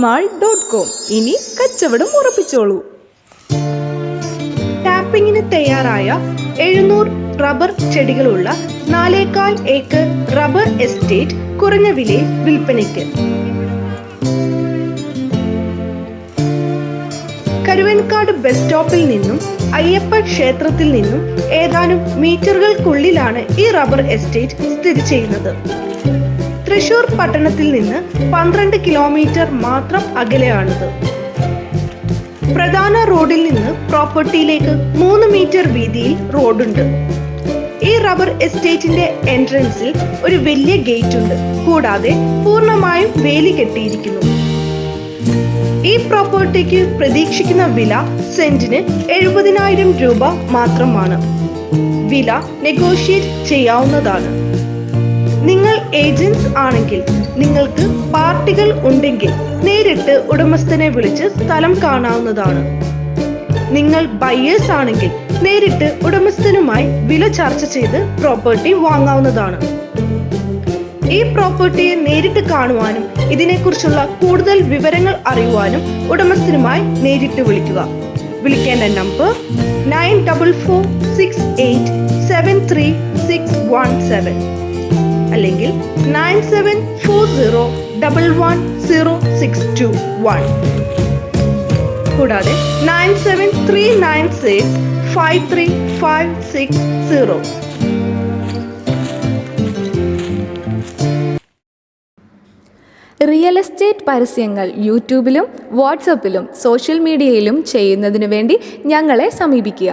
Mall dot com ഇനി കച്ചവടം ഉറപ്പിച്ചോളൂ. ടാപ്പിങ്ങിന് തയ്യാറായ എഴുന്നൂറ് റബ്ബർ ചെടികളുള്ള നാലേകാൽ ഏക്കർ റബ്ബർ എസ്റ്റേറ്റ് കുറഞ്ഞ വിലയിൽ വിൽപ്പനയ്ക്ക്. കരുവൻകാട് ബസ് സ്റ്റോപ്പിൽ നിന്നും അയ്യപ്പ ക്ഷേത്രത്തിൽ നിന്നും ഏതാനും മീറ്ററുകൾക്കുള്ളിലാണ് ഈ റബ്ബർ എസ്റ്റേറ്റ് സ്ഥിതി ചെയ്യുന്നത്. തൃശൂർ പട്ടണത്തിൽ നിന്ന് പന്ത്രണ്ട് കിലോമീറ്റർ മാത്രം അകലെയാണിത്. പ്രധാന റോഡിൽ നിന്ന് പ്രോപ്പർട്ടിയിലേക്ക് മൂന്ന് മീറ്റർ വീതിയിൽ റോഡുണ്ട്. ഈ റബ്ബർ എസ്റ്റേറ്റിന്റെ എൻട്രൻസിൽ ഒരു വലിയ ഗേറ്റ് ഉണ്ട് കൂടാതെ പൂർണമായും വേലി കെട്ടിയിരിക്കുന്നു. ഈ പ്രോപ്പർട്ടിക്ക് പ്രതീക്ഷിക്കുന്ന വില സെന്റിന് എഴുപതിനായിരം രൂപ മാത്രമാണ്. വില നെഗോഷിയേറ്റ് ചെയ്യാവുന്നതാണ്. നിങ്ങൾ ഏജൻസ് ആണെങ്കിൽ നിങ്ങൾക്ക് പാർട്ടികൾ ഉണ്ടെങ്കിൽ നേരിട്ട് ഉടമസ്ഥനെ വിളിച്ച് സ്ഥലം കാണാവുന്നതാണ്. നിങ്ങൾ ബയേഴ്സ് ആണെങ്കിൽ നേരിട്ട് ഉടമസ്ഥനുമായി വില ചർച്ച ചെയ്ത് പ്രോപ്പർട്ടി വാങ്ങാവുന്നതാണ്. ഈ പ്രോപ്പർട്ടിയെ നേരിട്ട് കാണുവാനും ഇതിനെക്കുറിച്ചുള്ള കൂടുതൽ വിവരങ്ങൾ അറിയുവാനും ഉടമസ്ഥനുമായി നേരിട്ട് വിളിക്കുക. വിളിക്കേണ്ട number nine double four six eight seven three six one seven അല്ലെങ്കിൽ nine seven four zero double one zero six two one കൂടാതെ nine seven three nine six five three five six zero real estate പരസ്യങ്ങൾ യൂട്യൂബിലും വാട്സപ്പിലും social മീഡിയയിലും ചെയ്യുന്നതിനു വേണ്ടി ഞങ്ങളെ സമീപിക്കുക.